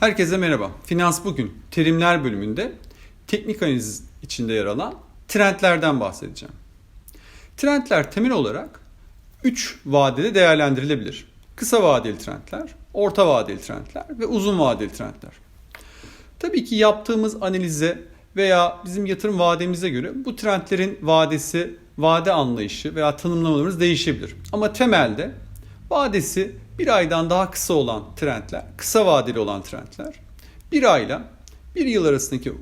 Herkese merhaba. Finans Bugün terimler bölümünde teknik analiz içinde yer alan trendlerden bahsedeceğim. Trendler temel olarak 3 vadede değerlendirilebilir. Kısa vadeli trendler, orta vadeli trendler ve uzun vadeli trendler. Tabii ki yaptığımız analize veya bizim yatırım vademize göre bu trendlerin vadesi, vade anlayışı veya tanımlamalarımız değişebilir. Ama temelde vadesi bir aydan daha kısa olan trendler, kısa vadeli olan trendler, bir ayla bir yıl arasındaki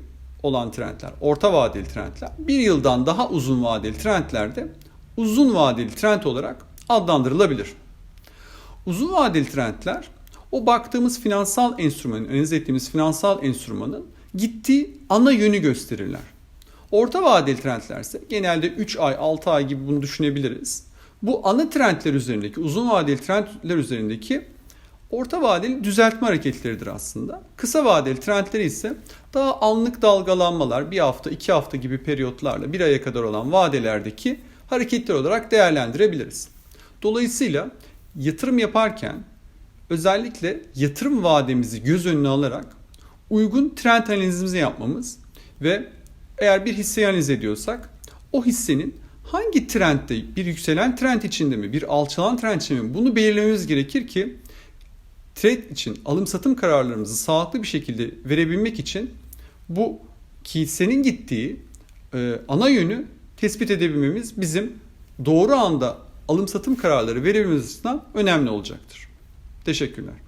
olan trendler, orta vadeli trendler, bir yıldan daha uzun vadeli trendler de uzun vadeli trend olarak adlandırılabilir. Uzun vadeli trendler o baktığımız finansal enstrümanın, analiz ettiğimiz finansal enstrümanın gittiği ana yönü gösterirler. Orta vadeli trendler ise genelde 3 ay, 6 ay gibi bunu düşünebiliriz. Bu ana trendler üzerindeki, uzun vadeli trendler üzerindeki orta vadeli düzeltme hareketleridir aslında. Kısa vadeli trendleri ise daha anlık dalgalanmalar, bir hafta, iki hafta gibi periyotlarla bir aya kadar olan vadelerdeki hareketler olarak değerlendirebiliriz. Dolayısıyla yatırım yaparken özellikle yatırım vademizi göz önüne alarak uygun trend analizimizi yapmamız ve eğer bir hisseyi analiz ediyorsak o hissenin hangi trendde bir yükselen trend içinde mi bir alçalan trend içinde mi bunu belirlememiz gerekir ki trade için alım satım kararlarımızı sağlıklı bir şekilde verebilmek için bu hissenin gittiği e, ana yönü tespit edebilmemiz bizim doğru anda alım satım kararları verebilmemiz açısından önemli olacaktır. Teşekkürler.